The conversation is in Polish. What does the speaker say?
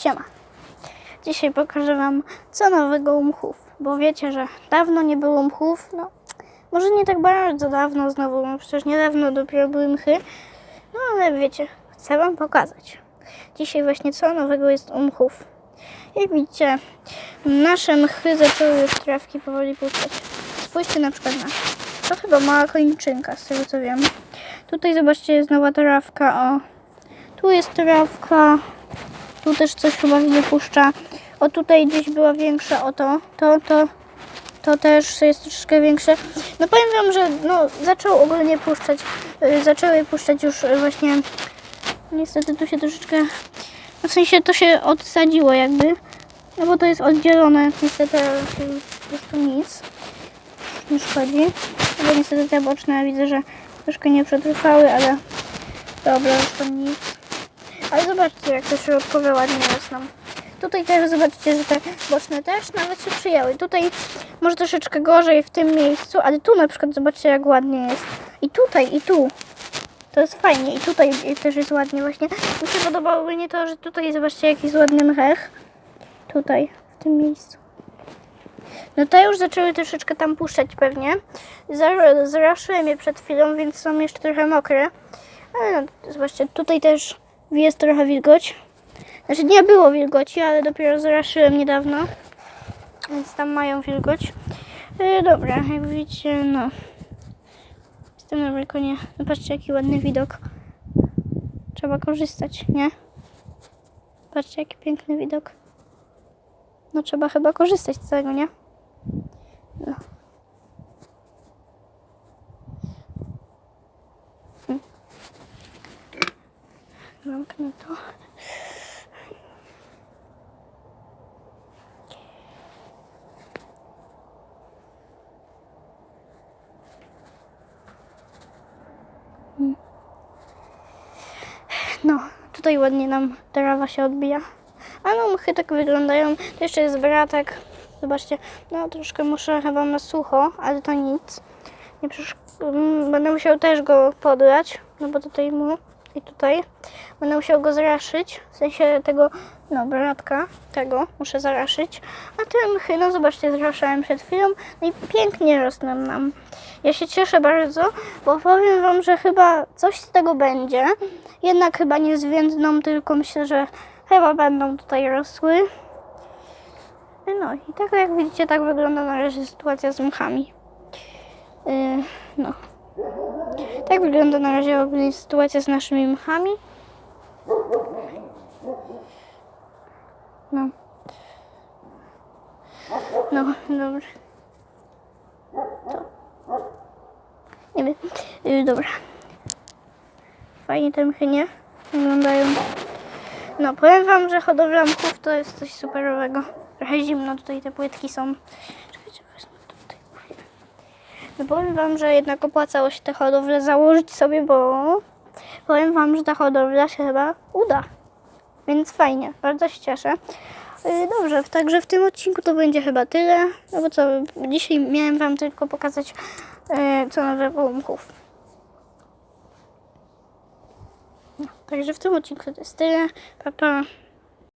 Siema. Dzisiaj pokażę Wam co nowego u mchów, bo wiecie, że dawno nie było mchów, no może nie tak bardzo dawno znowu, no przecież niedawno dopiero były mchy, no ale wiecie, chcę Wam pokazać. Dzisiaj właśnie co nowego jest u mchów. Jak widzicie, nasze mchy zaczęły już trawki powoli puszczać. Spójrzcie na przykład na to chyba mała kończynka, z tego co wiem. Tutaj zobaczcie, jest nowa trawka, o. Tu jest trawka, tu też coś chyba nie puszcza. O tutaj gdzieś była większa, o to, to, to, to też jest troszeczkę większe. No powiem wam, że no, zaczął ogólnie puszczać, y, zaczęły puszczać już y, właśnie, niestety tu się troszeczkę, no w sensie to się odsadziło jakby, no bo to jest oddzielone, niestety y, jest tu nic, nie szkodzi. No bo niestety te boczne widzę, że troszkę nie przetrwały, ale dobra, już to nic. Ale zobaczcie, jak te środkowe ładnie rosną. Tutaj też zobaczcie, że te boczne też nawet się przyjęły. Tutaj może troszeczkę gorzej w tym miejscu, ale tu na przykład zobaczcie, jak ładnie jest. I tutaj, i tu. To jest fajnie. I tutaj też jest ładnie właśnie. Mi się podobało ogólnie to, że tutaj zobaczcie, jaki jest ładny mrech. Tutaj, w tym miejscu. No te już zaczęły troszeczkę tam puszczać pewnie. Zar- Zraszyłem je przed chwilą, więc są jeszcze trochę mokre. Ale no, zobaczcie, tutaj też jest trochę wilgoć. Znaczy nie było wilgoci, ale dopiero zraszyłem niedawno. Więc tam mają wilgoć. E, dobra, jak widzicie, no. Jestem na balkonie. No jaki ładny widok. Trzeba korzystać, nie? Patrzcie, jaki piękny widok. No trzeba chyba korzystać z tego, nie? Zamknę to. No, tutaj ładnie nam trawa się odbija. A no, mchy tak wyglądają. To jeszcze jest bratek. Zobaczcie, no troszkę muszę chyba na sucho, ale to nic. Nie mm, Będę musiał też go podlać, no bo tutaj mu i tutaj. Będę musiał go zraszyć, w sensie tego, no bratka, tego muszę zaraszyć. A te mchy, no zobaczcie, zraszałem przed chwilą, no i pięknie rosną nam. Ja się cieszę bardzo, bo powiem Wam, że chyba coś z tego będzie. Jednak chyba nie zwiędną, tylko myślę, że chyba będą tutaj rosły. No i tak jak widzicie, tak wygląda na razie sytuacja z mchami. Yy, no. Wygląda na razie ogólnie sytuacja z naszymi mchami. No. No, dobra. To. Nie wiem. Yy, dobra. Fajnie te mchy, nie? Wyglądają. No, powiem wam, że hodowla mchów to jest coś superowego. Trochę zimno tutaj te płytki są. Czekajcie. No powiem wam, że jednak opłacało się tę hodowlę założyć sobie, bo powiem wam, że ta hodowla się chyba uda. Więc fajnie, bardzo się cieszę. Yy, Dobrze, także w tym odcinku to będzie chyba tyle. No bo co, dzisiaj miałem wam tylko pokazać yy, co nowego u mchów. No, także w tym odcinku to jest tyle. Pa, pa.